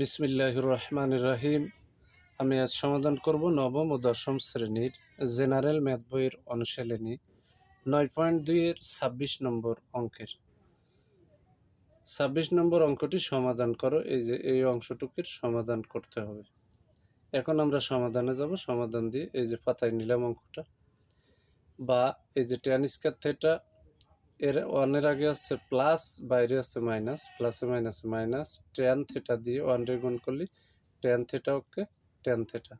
বিসমিল্লাহ রহমান রাহিম আমি আজ সমাধান করব নবম ও দশম শ্রেণির জেনারেল ম্যাথ বইয়ের অনুশীলনী নয় পয়েন্ট দুইয়ের ছাব্বিশ নম্বর অঙ্কের। ছাব্বিশ নম্বর অঙ্কটি সমাধান করো, এই যে এই অংশটুকুর সমাধান করতে হবে। এখন আমরা সমাধানে যাব, সমাধান দিয়ে এই যে পাতায় নিলাম অঙ্কটা। বা এই যে টেন স্কোয়ার থেটা এর ওয়ানের আগে আছে প্লাস বাইরে আছে মাইনাস প্লাসে মাইনাসে মাইনাস টেন থেটা দিয়ে ওয়ান রে গুণ করলি ten theta okay ten theta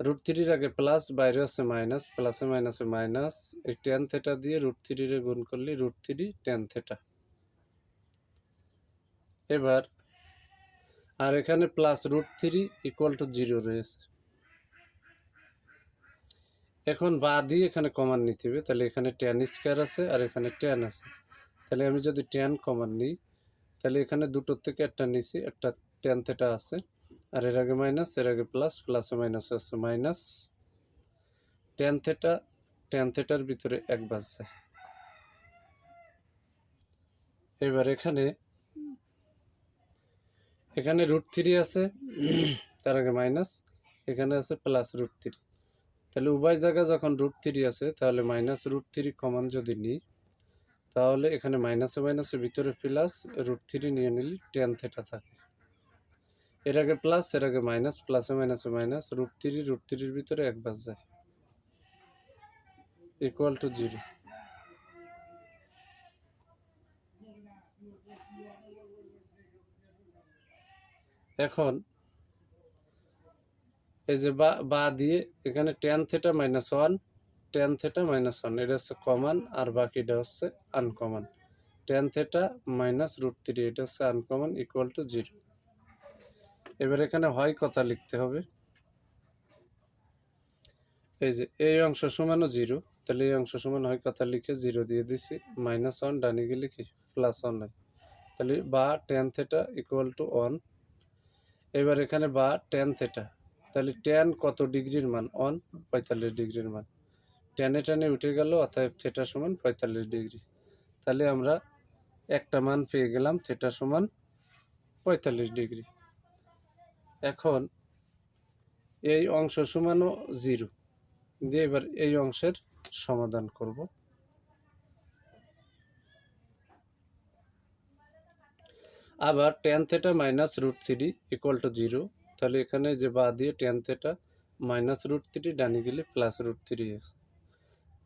root থ্রির আগে প্লাস বাইরে আছে মাইনাস প্লাসে মাইনাসে মাইনাস এই টেন থেটা দিয়ে রুট থ্রি রে গুণ করলি রুট থ্রি টেন থেটা এবার, আর এখানে plus root three equal to zero রয়েছে। এখন বা দিয়ে এখানে কমান নিতে হবে, তাহলে এখানে টেন স্কোয়ার আছে আর এখানে টেন আছে। তাহলে আমি যদি টেন কমান নিই, তাহলে এখানে দুটোর থেকে একটা নিছি, একটা টেন থেটা আছে আর এর আগে মাইনাস এর আগে প্লাস প্লাসে মাইনাস আছে। মাইনাস টেন থেটা টেন থেটার ভিতরে এক বাজ এবার এখানে এখানে রুট থ্রি আছে, তার আগে মাইনাস এখানে আছে প্লাস রুট থ্রি তাহলে উভয় জায়গায় যখন রুট থ্রি আছে, তাহলে মাইনাস রুট থ্রি কমন যদি নিই, তাহলে এখানে মাইনাসে মাইনাসের ভিতরে প্লাস রুট থ্রি নিয়ে নিলি টেন থেটা থাকে। এর আগে প্লাস এর আগে মাইনাস প্লাসে মাইনাসে মাইনাস রুট থ্রি রুট থ্রির ভিতরে এক বাস যায়। ইকুয়াল টু জিরো এখন এই যে বা বা দিয়ে এখানে tan theta minus one tan theta minus one এটা হচ্ছে কমন আর বাকিটা হচ্ছে uncommon tan theta minus root three এটা হচ্ছে আনকমন ইকুয়াল টু জিরো এবার এখানে হয় কথা লিখতে হবে। এই যে এই অংশ সমানও জিরো তাহলে এই অংশ সমান হয় কথা লিখে জিরো দিয়ে দিছি। মাইনাস ওয়ান ডানি গেলে কি প্লাস ওয়ান হয় তাহলে বা tan theta equal to one এবার এখানে বা টেন থেটা তাহলে টেন কত ডিগ্রির মান? অন পঁয়তাল্লিশ ডিগ্রির মান। টেনে টেনে উঠে গেল, অতএব থেটা সমান পঁয়তাল্লিশ ডিগ্রি। তাহলে আমরা একটা মান পেয়ে গেলাম থেটা সমান পঁয়তাল্লিশ ডিগ্রি। এখন এই অংশ সমানও জিরো দিয়ে এবার এই অংশের সমাধান করব। আবার tan theta minus root three equal to zero তাহলে এখানে যে বা দিয়ে tan theta minus root three ডানি গেলে প্লাস রুট থ্রি আছে।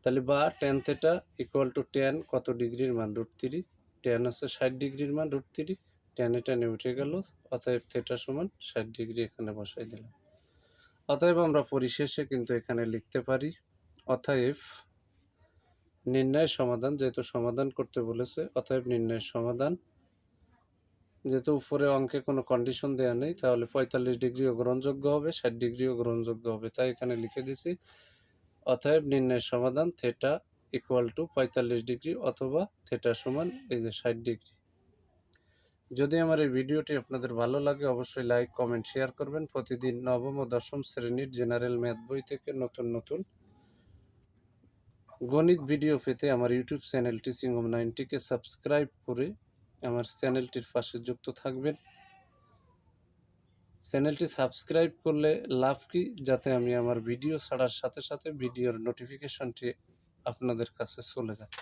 তাহলে বা tan theta equal to tan কত ডিগ্রির মান? রুট থ্রি টেন আছে ষাট ডিগ্রির মান রুট থ্রি টেনে টেনে উঠে গেল, অতএব থেটা সমান ষাট ডিগ্রি এখানে বসাই দিলাম। অতএব আমরা পরিশেষে কিন্তু এখানে লিখতে পারি, অতএব নির্ণয়ের সমাধান, যেহেতু সমাধান করতে বলেছে, অতএব নির্ণয়ের সমাধান যেহেতু উপরে অঙ্কে কোনো কন্ডিশন দেওয়া নেই, তাহলে পঁয়তাল্লিশ ডিগ্রিও গ্রহণযোগ্য হবে, ষাট ডিগ্রিও গ্রহণযোগ্য হবে। তাই এখানে লিখে দিছি, অতএব নির্ণয়ের সমাধান থেটা ইকুয়াল টু পঁয়তাল্লিশ ডিগ্রি অথবা থেটা সমান এই যে ষাট ডিগ্রি যদি আমার এই ভিডিওটি আপনাদের ভালো লাগে, অবশ্যই লাইক কমেন্ট শেয়ার করবেন। প্রতিদিন নবম ও দশম শ্রেণির জেনারেল ম্যাথ বই থেকে নতুন নতুন গণিত ভিডিও পেতে আমার ইউটিউব চ্যানেল টিচিং হোম নাইনটিকে সাবস্ক্রাইব করে আমার চ্যানেলটির পাশে যুক্ত থাকবেন। চ্যানেলটি সাবস্ক্রাইব করলে লাভ কি? যাতে আমি আমার ভিডিও ছাড়ার সাথে সাথে ভিডিওর নোটিফিকেশনটি আপনাদের কাছে চলে যায়।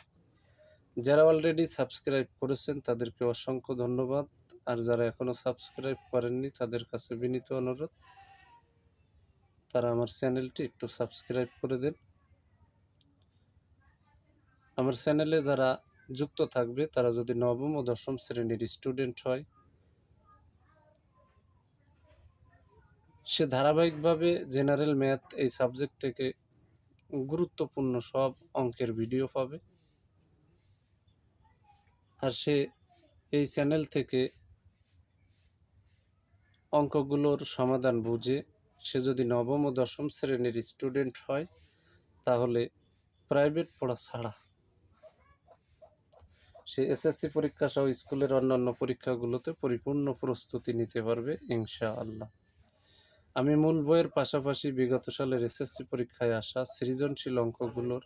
যারা অলরেডি সাবস্ক্রাইব করেছেন, তাদেরকে অসংখ্য ধন্যবাদ। আর যারা এখনও সাবস্ক্রাইব করেননি, তাদের কাছে বিনীত অনুরোধ, তারা আমার চ্যানেলটি একটু সাবস্ক্রাইব করে দেন। আমার চ্যানেলে যারা যুক্ত থাকবে, তারা যদি নবম ও দশম শ্রেণির স্টুডেন্ট হয়, সে ধারাবাহিকভাবে জেনারেল ম্যাথ এই সাবজেক্ট থেকে গুরুত্বপূর্ণ সব অঙ্কের ভিডিও পাবে। আর সে এই চ্যানেল থেকে অঙ্কগুলোর সমাধান বুঝে, সে যদি নবম ও দশম শ্রেণির স্টুডেন্ট হয়, তাহলে প্রাইভেট পড়া ছাড়া সে এসএসসি পরীক্ষা সহ স্কুলের অন্যান্য পরীক্ষাগুলোতে পরিপূর্ণ প্রস্তুতি নিতে পারবে ইনশা আল্লাহ আমি মূল বইয়ের পাশাপাশি বিগত সালের এসএসসি পরীক্ষায় আসা সৃজনশীল অঙ্কগুলোর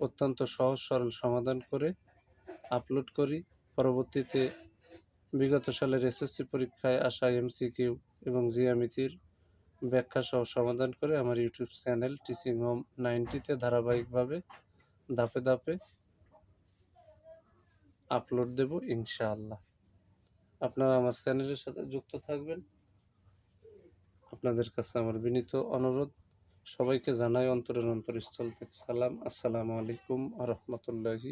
অত্যন্ত সহজ সরল সমাধান করে আপলোড করি। পরবর্তীতে বিগত সালের এসএসসি পরীক্ষায় আসা এমসিকিউ এবং জিয়ামিতির ব্যাখ্যা সহ সমাধান করে আমার ইউটিউব চ্যানেল টিচিং হোম নাইনটিতে ধারাবাহিকভাবে ধাপে ধাপে আপলোড দেব, ইনশাআল্লাহ। আপনারা আমার চ্যানেলের সাথে যুক্ত থাকবেন। আপনাদের কাছে আমার বিনীত অনুরোধ, সবাইকে জানাই অন্তরের অন্তরস্থল থেকে সালাম। আসসালামু আলাইকুম আ রহমতুল্লাহি